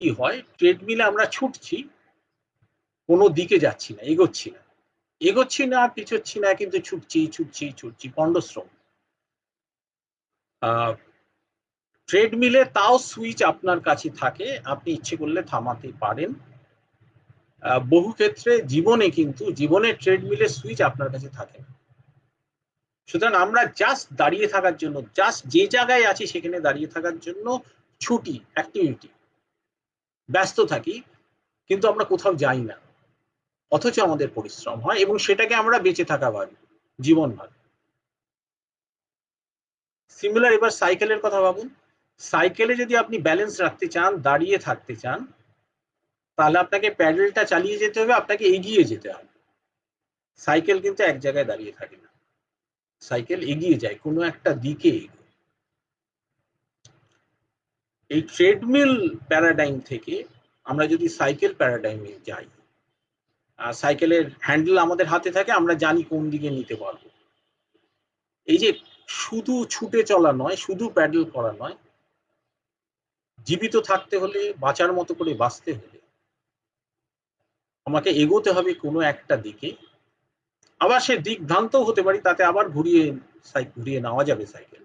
কি হয়? ট্রেডমিলে আমরা ছুটছি, কোনো দিকে যাচ্ছি না, এগোচ্ছি না। এগোচ্ছি না, পিছোচ্ছি না, কিন্তু ছুটছি ছুটছি ছুটছি, পণ্ডশ্রম। ট্রেডমিলে তাও সুইচ আপনার কাছে থাকে, আপনি ইচ্ছে করলে থামাতে পারেন। বহু ক্ষেত্রে জীবনে কিন্তু, জীবনে ট্রেডমিলে সুইচ আপনার কাছে থাকে সুতরাং আমরা জাস্ট দাঁড়িয়ে থাকার জন্য জাস্ট যে জায়গায় আছি সেখানে দাঁড়িয়ে থাকার জন্য ছুটি অ্যাক্টিভিটি ব্যস্ত থাকি, কিন্তু আমরা কোথাও যাই না। অথচ আমাদের পরিশ্রম হয় এবং সেটাকে আমরা বেঁচে থাকা ভাবি, জীবন ভাবি। সিমিলার এবার সাইকেলের কথা ভাবুন। সাইকেলে যদি আপনি ব্যালেন্স রাখতে চান, দাঁড়িয়ে থাকতে চান, তাহলে আপনাকে প্যাডেলটা চালিয়ে যেতে হবে, আপনাকে এগিয়ে যেতে হবে। সাইকেল কিন্তু এক জায়গায় দাঁড়িয়ে থাকে না। সাইকেল এগিয়ে যায়, কোনো একটা দিকে এগোয়। এই ট্রেডমিল প্যারাডাইম থেকে আমরা যদি সাইকেল প্যারাডাইমে যাই সাইকেলের হ্যান্ডেল আমাদের হাতে থাকে, আমরা জানি কোন দিকে নিতে পারব। এই যে শুধু ছুটে চলা নয়, শুধু প্যাডেল করা নয়, জীবিত থাকতে হলে, বাঁচার মতো করে বাঁচতে হলে, আমাকে এগোতে হবে কোনো একটা দিকে। আবার সে দিক ভ্রান্তও হতে পারি, তাতে আবার ঘুরিয়ে ঘুরিয়ে নেওয়া যাবে সাইকেল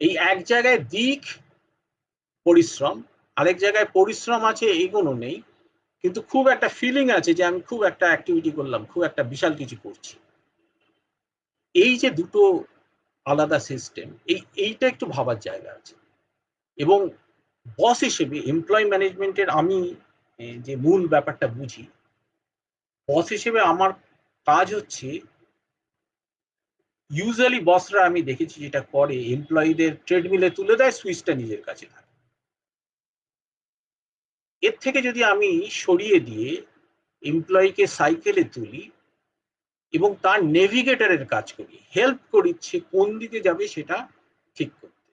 এই এক জায়গায় দিক পরিশ্রম। আরেক জায়গায় পরিশ্রম আছে, এগোনো নেই। কিন্তু খুব একটা ফিলিং আছে যে আমি খুব একটা অ্যাক্টিভিটি করলাম, খুব একটা বিশাল কিছু করছি। এই যে দুটো আলাদা সিস্টেম এই, এইটা একটু ভাবার জায়গা আছে। এবং বস হিসেবে এমপ্লয় ম্যানেজমেন্টের আমি যে মূল ব্যাপারটা বুঝি বস হিসেবে আমার কাজ হচ্ছে ইউজুয়ালি বসরা আমি দেখেছি যেটা করে এমপ্লয়ীদের ট্রেডমিলে তুলে দেয় সুইচটা নিজের কাছে থাকে। এর থেকে যদি আমি সরিয়ে দিয়ে এমপ্লয়ীকে সাইকেলে তুলি এবং তার নেভিগেটরের কাজ করি হেল্প করি সে কোন দিকে যাবে সেটা ঠিক করতে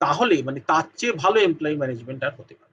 তাহলে মানে তার চেয়ে ভালো এমপ্লয়ি ম্যানেজমেন্ট আর হতে পারে।